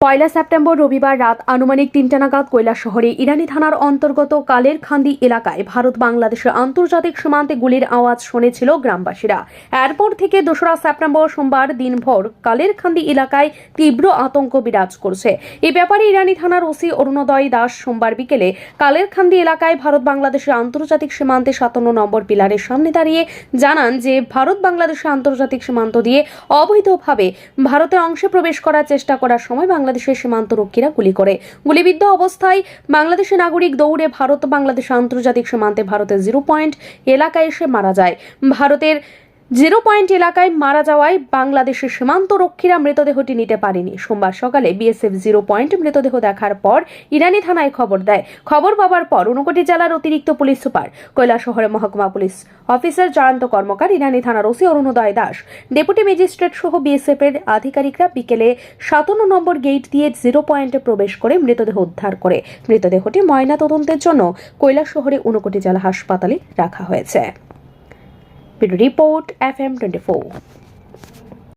পয়লা September রবিবার রাত আনুমানিক তিনটা নাগাদ শহরে ইরানি থানার অন্তর্গত কালের খান্দি এলাকায় ভারত বাংলাদেশের আন্তর্জাতিক সীমান্তে গুলির আওয়াজ শুনেছিল গ্রামবাসীরা। এরপর থেকে দোসরা সেপ্টেম্বর সোমবার দিনভর কালের খান্দি এলাকায় তীব্র আতঙ্ক বিরাজ করছে। এ ব্যাপারে ইরানি থানার ওসি অরুণোদয় দাস সোমবার বিকেলে কালের খান্দি এলাকায় ভারত বাংলাদেশের আন্তর্জাতিক সীমান্তে সাতান্ন নম্বর পিলারের সামনে দাঁড়িয়ে জানান যে, ভারত বাংলাদেশের আন্তর্জাতিক সীমান্ত দিয়ে অবৈধভাবে ভারতের অংশে প্রবেশ করার চেষ্টা করার সময় বাংলাদেশের সীমান্তরক্ষীরা গুলি করে। গুলিবিদ্ধ অবস্থায় বাংলাদেশের নাগরিক দৌড়ে ভারত বাংলাদেশ আন্তর্জাতিক সীমান্তে ভারতের জিরো পয়েন্ট এলাকায় এসে মারা যায়। ভারতের জিরো পয়েন্ট এলাকায় মারা যাওয়ায় বাংলাদেশের সীমান্ত রক্ষীরা মৃতদেহটি নিতে পারেনি। সোমবার সকালে বিএসএফ জিরো পয়েন্ট মৃতদেহ দেখার পর ইরানি থানায় খবর দেয়। খবর পাওয়ার পর ঊনকোটি জেলার অতিরিক্ত পুলিশ সুপার কৈলাসহরে মহকুমা পুলিশ অফিসার জয়ন্ত কর্মকার, ইরানি থানার OC Arunoday Das, deputy magistrate সহ বিএসএফ এর আধিকারিকরা বিকেলে সাতান্ন নম্বর গেট দিয়ে জিরো পয়েন্টে প্রবেশ করে মৃতদেহ উদ্ধার করে। মৃতদেহটি ময়না তদন্তের জন্য কৈলাসহরে ঊনকোটি জেলা হাসপাতালে রাখা হয়েছে। With Report FM24.